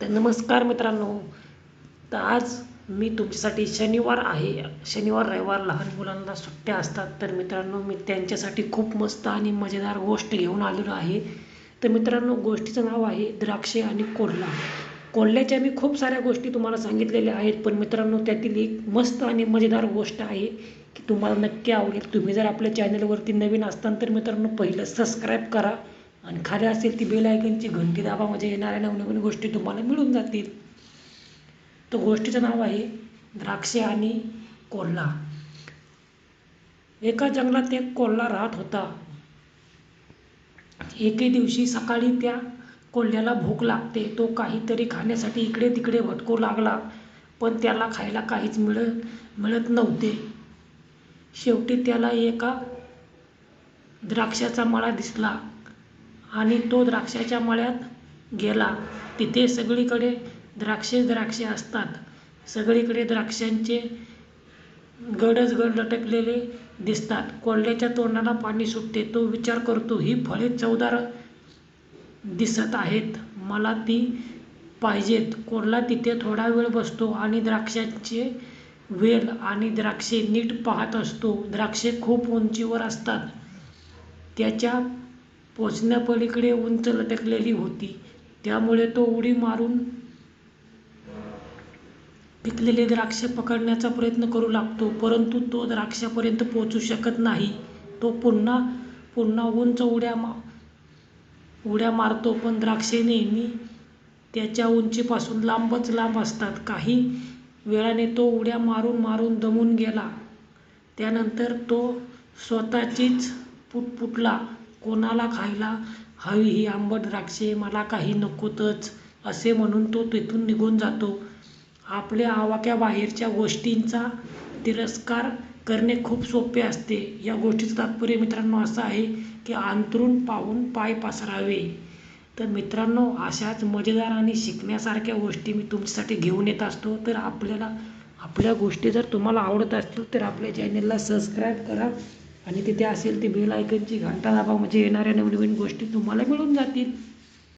तर नमस्कार मित्रांनो. तर आज मी तुमच्यासाठी शनिवार आहे. शनिवार रविवार लहान मुलांना सुट्ट्या असतात. तर मित्रांनो मी त्यांच्यासाठी खूप मस्त आणि मजेदार गोष्ट घेऊन आलेलो आहे. तर मित्रांनो गोष्टीचं नाव आहे द्राक्षे आणि कोल्हा कोल्ह्याच्या मी खूप साऱ्या गोष्टी तुम्हाला सांगितलेल्या आहेत पण मित्रांनो त्यातील एक मस्त आणि मजेदार गोष्ट आहे की तुम्हाला नक्की आवडेल. तुम्ही जर आपल्या चॅनलवरती नवीन असताना तर मित्रांनो पहिलं सबस्क्राईब करा. आणि खाली असेल ती बेल आयकनची घंटी दाबा म्हणजे येणाऱ्या नवनवीन गोष्टी तुम्हाला मिळून जातील. तर गोष्टीचं नाव आहे द्राक्षे आणि कोल्हा. एका जंगलात एक कोल्हा राहत होता. एके दिवशी सकाळी त्या कोल्ह्याला भूक लागते. तो काहीतरी खाण्यासाठी इकडे तिकडे भटकू लागला पण त्याला खायला काहीच मिळत मिळत नव्हते. शेवटी त्याला एका द्राक्षाचा मळा दिसला. आणि तो द्राक्षाच्या मळ्यात गेला. तिथे सगळीकडे द्राक्षे द्राक्षे असतात. सगळीकडे द्राक्षांचे गडच गड लटकलेले दिसतात. कोल्ह्याच्या तोंडाला पाणी सुटते. तो विचार करतो ही फळे चवदार दिसत आहेत. मला ती पाहिजेत. कोल्हा तिथे थोडा वेळ बसतो आणि द्राक्षांचे वेल आणि द्राक्षे नीट पाहत असतो. द्राक्षे खूप उंचीवर असतात. त्याच्या पोचण्यापलीकडे उंच लटकलेली होती. त्यामुळे तो उडी मारून पिकलेले द्राक्ष पकडण्याचा प्रयत्न करू लागतो परंतु तो द्राक्षापर्यंत पोचू शकत नाही. तो पुन्हा पुन्हा उंच उड्या मा उड्या मारतो पण द्राक्षे नेहमी त्याच्या उंचीपासून लांबच लांब असतात. काही वेळाने तो उड्या मारून मारून दमून गेला. त्यानंतर तो स्वतःचीच पुटपुटला कोणाला खायला? हवी ही आंबट द्राक्षे मला काही नकोतच असे म्हणून तो तिथून निघून जातो. आपल्या आवाक्याबाहेरच्या गोष्टींचा तिरस्कार करणे खूप सोपे असते. या गोष्टीचं तात्पर्य मित्रांनो असं आहे की अंथरूण पाहून पाय पसरावे. तर मित्रांनो अशाच मजेदार आणि शिकण्यासारख्या गोष्टी मी तुमच्यासाठी घेऊन येत असतो. तर आपल्याला आपल्या गोष्टी जर तुम्हाला आवडत असतील तर आपल्या चॅनलला सबस्क्राईब करा. आणि तिथे असेल ती बेल आयकनची घंटा दाबा म्हणजे येणाऱ्या नवनवीन गोष्टी तुम्हाला मिळून जातील.